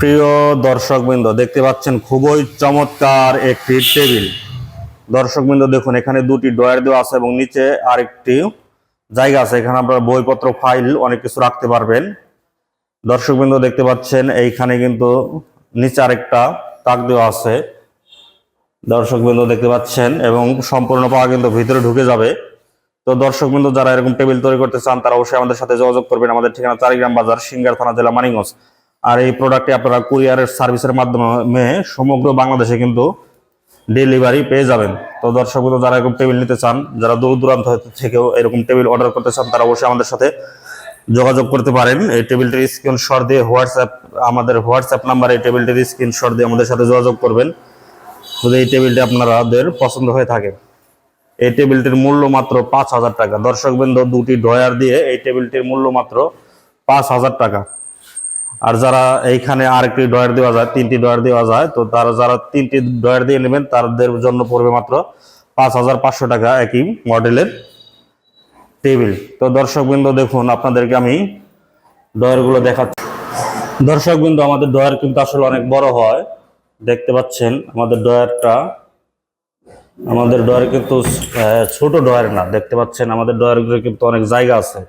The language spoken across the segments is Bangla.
প্রিয় দর্শকবৃন্দ, দেখতে পাচ্ছেন খুবই চমৎকার একটি টেবিল। দর্শকবৃন্দ, দেখুন, এখানে দুটি ডয়ার দেওয়া আছে এবং নিচে আরেকটি জায়গা আছে। এখানে আপনারা বইপত্র, ফাইল, অনেক কিছু রাখতে পারবেন। দর্শকবৃন্দ, দেখতে পাচ্ছেন, এইখানে কিন্তু নিচে আরেকটা তাক দেওয়া আছে। দর্শকবৃন্দ, দেখতে পাচ্ছেন, এবং সম্পূর্ণ পাওয়া কিন্তু ভিতরে ঢুকে যাবে। তো দর্শকবৃন্দ, যারা এরকম টেবিল তৈরি করতে চান, তারা অবশ্যই আমাদের সাথে যোগাযোগ করবেন। আমাদের ঠিকানা চারিগ্রাম বাজার, সিঙ্গার থানা, জেলা মানিগঞ্জ আর এই প্রোডাক্টটি আপনারা কুরিয়ারের সার্ভিসের মাধ্যমে সমগ্র বাংলাদেশে কিন্তু ডেলিভারি পেয়ে যাবেন। তো দর্শকবৃন্দ যারা এরকম টেবিল নিতে চান, যারা দূর দূরান্ত থেকেও এরকম টেবিল অর্ডার করতে চান, তারা অবশ্যই আমাদের সাথে যোগাযোগ করতে পারেন। এই টেবিলটির স্ক্রিনশট দিয়ে হোয়াটসঅ্যাপ আমাদের হোয়াটসঅ্যাপ নাম্বার এই টেবিলটির স্ক্রিনশট দিয়ে আমাদের সাথে যোগাযোগ করবেন। যদি এই টেবিলটি আপনাদের পছন্দ হয়ে থাকে, এই টেবিলটির মূল্য মাত্র পাঁচ হাজার টাকা। দর্শকবৃন্দ দুটি ড্রয়ার দিয়ে এই টেবিলটির মূল্য মাত্র পাঁচ হাজার টাকা। আর যারা এইখানে আরেকটি ডয়ার দেওয়া যায়, তিনটি ডয়ার দেওয়া যায়, তো তারা যারা তিনটি ডয়ার দিয়ে নেবেন, তাদের জন্য পড়বে মাত্র পাঁচ হাজার পাঁচশো টাকা একই মডেলের টেবিল। তো দর্শকবৃন্দ, দেখুন, আপনাদেরকে আমি ডয়ারগুলো দেখাচ্ছি। দর্শকবৃন্দ, আমাদের ডয়ার কিন্তু আসলে অনেক বড় হয়। দেখতে পাচ্ছেন, আমাদের ডয়ারটা আমাদের ডয়ার কিন্তু ছোট ডয়ার না, দেখতে পাচ্ছেন, আমাদের ডয়ারগুলো কিন্তু অনেক জায়গা আছে।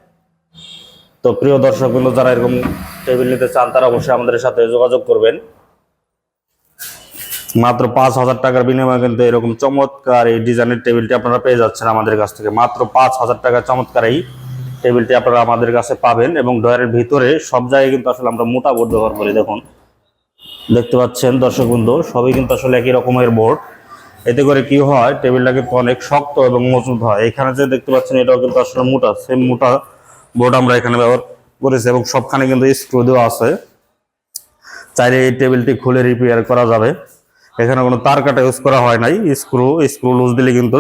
তো প্রিয় দর্শক বন্ধু যারা এরকম টেবিল নিতে চান, তারা অবশ্যই আমাদের সাথে যোগাযোগ করবেন। মাত্র পাঁচ হাজার টাকার বিনিময়ে কিন্তু এরকম চমৎকার এই ডিজাইনের টেবিলটি আপনারা পেয়ে যাচ্ছেন আমাদের কাছ থেকে। মাত্র পাঁচ হাজার টাকার চমৎকার এই টেবিলটি আপনারা আমাদের কাছে পাবেন এবং ডয়ারের ভিতরে সব জায়গায় কিন্তু আসলে আমরা মোটা বোর্ড ব্যবহার করি, দেখুন। দেখতে পাচ্ছেন দর্শক বন্ধু সবই কিন্তু আসলে একই রকমের বোর্ড এতে করে কি হয় টেবিলটা কিন্তু অনেক শক্ত এবং মজবুত হয়। এখানে যে দেখতে পাচ্ছেন, এটাও কিন্তু আসলে মোটা সেম মোটা। বোর্ড আমরা এখানে ব্যবহার করেছি এবং সবখানে কিন্তু স্ক্রু দেওয়া আছে। চাইলে এই টেবিলটি খুলে রিপেয়ার করা যাবে। এখানে কোনো তার কাটা ইউজ করা হয় নাই। স্ক্রু স্ক্রু লুজ দিলে কিন্তু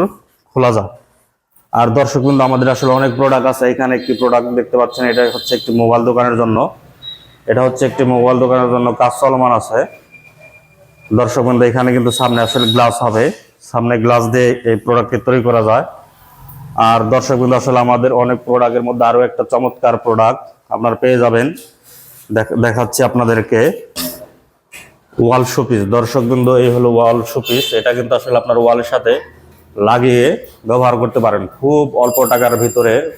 খোলা যায়। আর দর্শক কিন্তু আমাদের আসলে অনেক প্রোডাক্ট আছে। এখানে একটি প্রোডাক্ট দেখতে পাচ্ছেন, এটা হচ্ছে একটি মোবাইল দোকানের জন্য। এটা হচ্ছে একটি মোবাইল দোকানের জন্য কাজ চলমান আছে। দর্শক বন্ধু এখানে কিন্তু সামনে আসলে গ্লাস হবে। সামনে গ্লাস দিয়ে এই প্রোডাক্টটি তৈরি করা যায়। আর দর্শক বিন্দু, আসলে আমাদের অনেক প্রোডাক্টের মধ্যে আরও একটা চমৎকার প্রোডাক্ট আপনারা পেয়ে যাবেন। দেখ- দেখাচ্ছি আপনাদেরকে। Wall showpiece. দর্শক বিন্দু, এই হলো ওয়াল শোপিস। এটা কিন্তু আসলে আপনার ওয়ালের সাথে লাগিয়ে ব্যবহার করতে পারেন। খুব অল্প টাকার ভিতরে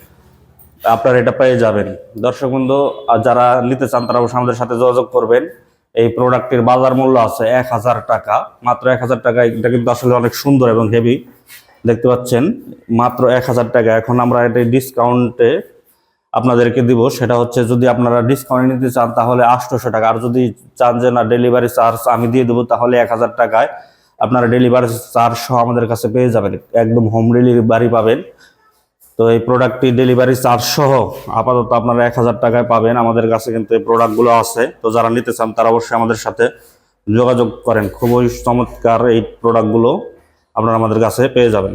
আপনারা এটা পেয়ে যাবেন। দর্শক বন্ধু আর যারা নিতে চান, তারা অবশ্যই আমাদের সাথে যোগাযোগ করবেন। এই প্রোডাক্টের বাজার মূল্য আছে এক হাজার টাকা। মাত্র এক হাজার টাকা এটা কিন্তু আসলে অনেক সুন্দর এবং হেভি দেখতে পাচ্ছেন, মাত্র এক হাজার টাকা। এখন আমরা এটা ডিসকাউন্টে আপনাদেরকে দিব, সেটা হচ্ছে যদি আপনারা ডিসকাউন্ট নিতে চান, তাহলে আটশোশো টাকা। আর যদি চান যে না ডেলিভারি চার্জ আমি দিয়ে দেবো, তাহলে এক হাজার টাকায় আপনারা ডেলিভারি চার্জ সহ আমাদের কাছে পেয়ে যাবেন। একদম হোম ডেলিভারি পাবেন। তো এই প্রোডাক্টটি ডেলিভারি চার্জ সহ আপাতত আপনারা এক হাজার টাকায় পাবেন। আমাদের কাছে কিন্তু এই প্রোডাক্টগুলো আছে। তো যারা নিতে চান, তারা অবশ্যই আমাদের সাথে যোগাযোগ করেন। খুবই চমৎকার এই প্রোডাক্টগুলো আপনারা আমাদের কাছে পেয়ে যাবেন।